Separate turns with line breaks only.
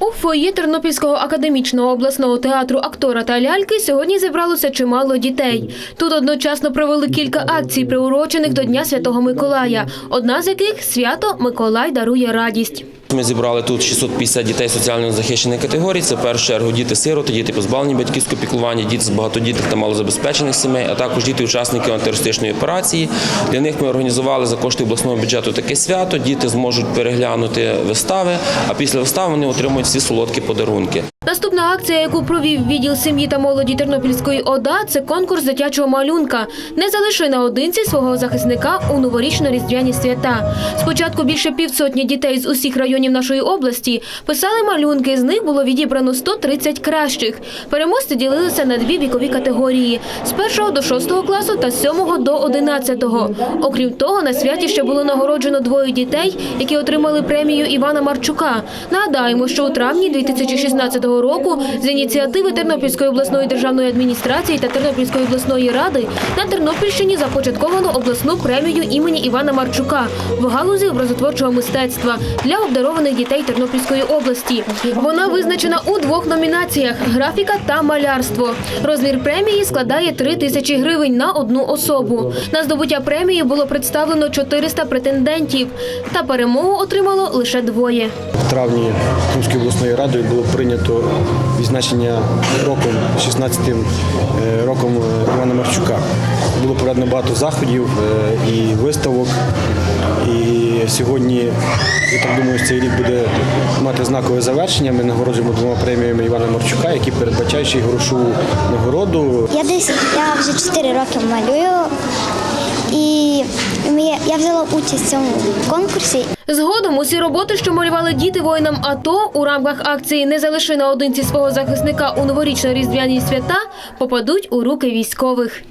У фоє Тернопільського академічного обласного театру актора та ляльки сьогодні зібралося чимало дітей. Тут одночасно провели кілька акцій, приурочених до Дня Святого Миколая. Одна з яких свято Миколай дарує радість.
Ми зібрали тут 650 дітей соціально захищених категорій. Це в першу чергу діти-сироти, діти позбавлені батьківського піклування, діти з багатодітних та малозабезпечених сімей, а також діти-учасники антитерористичної операції. Для них ми організували за кошти обласного бюджету таке свято. Діти зможуть переглянути вистави, а після вистав вони отримують всі солодкі подарунки.
Наступна акція, яку провів відділ сім'ї та молоді Тернопільської ОДА, це конкурс дитячого малюнка. Не залиши наодинці свого захисника у новорічно-різдвяні свята. Спочатку більше півсотні дітей з усіх районів нашої області писали малюнки. З них було відібрано 130 кращих. Переможці ділилися на дві вікові категорії: з 1 до 6 класу та з 7 до 11. Окрім того, на святі ще було нагороджено двоє дітей, які отримали премію Івана Марчука. Нагадаємо, що у травні 2016 року з ініціативи Тернопільської обласної державної адміністрації та Тернопільської обласної ради на Тернопільщині започатковано обласну премію імені Івана Марчука в галузі образотворчого мистецтва для обдарованих дітей Тернопільської області. Вона визначена у двох номінаціях: графіка та малярство. Розмір премії складає 3 тисячі гривень на одну особу. На здобуття премії було представлено 400 претендентів, та перемогу отримало лише двоє.
В травні Сумською обласною радою було прийнято відзначення роком 16-тим е, роком е, Івана Марчука. Було проведено багато заходів е, і виставок. Сьогодні, я так думаю, цей рік буде мати знакове завершення. Ми нагороджуємо двома преміями Івана Марчука, які передбачають ще й грошову нагороду.
Я десь я вже 4 роки малюю, і я взяла участь в цьому конкурсі.
Згодом усі роботи, що малювали діти воїнам АТО у рамках акції Не залиши наодинці свого захисника у новорічно-різдвяні свята, попадуть у руки військових.